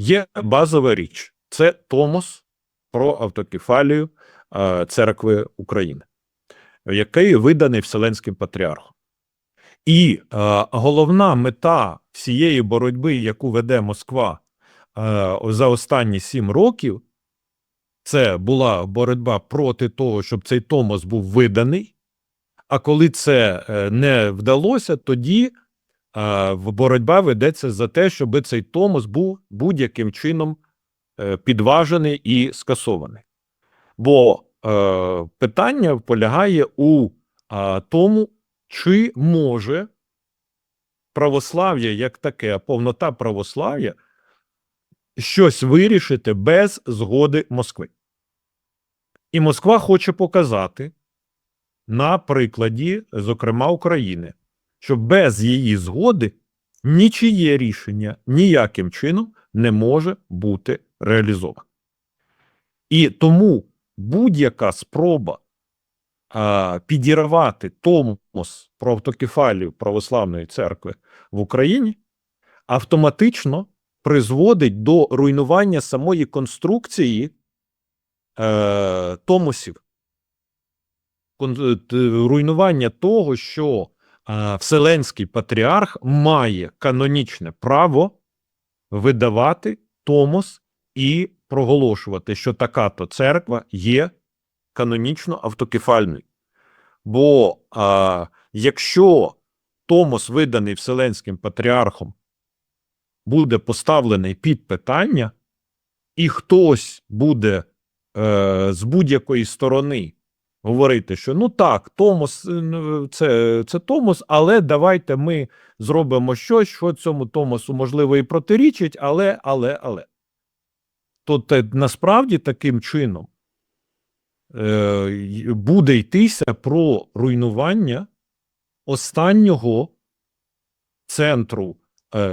Є базова річ це Томос про автокефалію церкви України, який виданий Вселенським патріархом. І головна мета всієї боротьби, яку веде Москва за останні сім років, це була боротьба проти того, щоб цей Томос був виданий. А коли це е, не вдалося, тоді боротьба ведеться за те, щоб цей Томос був будь-яким чином е, підважений і скасований. Бо е, питання полягає у тому, чи може православ'я як таке, повнота православ'я щось вирішити без згоди Москви. І Москва хоче показати на прикладі, зокрема, України, що без її згоди нічиє рішення ніяким чином не може бути реалізоване. І тому будь-яка спроба а, підірвати томос про автокефалію православної церкви в Україні автоматично призводить до руйнування самої конструкції е, томосів, е, руйнування того, що Вселенський патріарх має канонічне право видавати томос і проголошувати, що така-то церква є канонічно автокефальною. Бо а, якщо Томос, виданий Вселенським патріархом, буде поставлений під питання, і хтось буде е, з будь-якої сторони говорити, що ну так, Томос е, ну, це, це Томос, але давайте ми зробимо щось, що цьому Томосу можливо і протирічить, але, але, але. То те, насправді таким чином е, буде йтися про руйнування останнього центру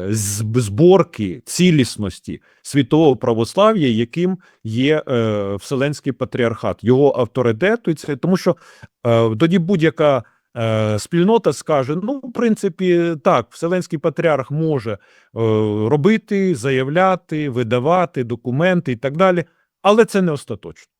зборки цілісності світового православ'я, яким є е, Вселенський патріархат, його авторитету, і це тому, що е, тоді будь-яка е, спільнота скаже: ну, в принципі, так, Вселенський патріарх може е, робити, заявляти, видавати документи і так далі, але це не остаточно.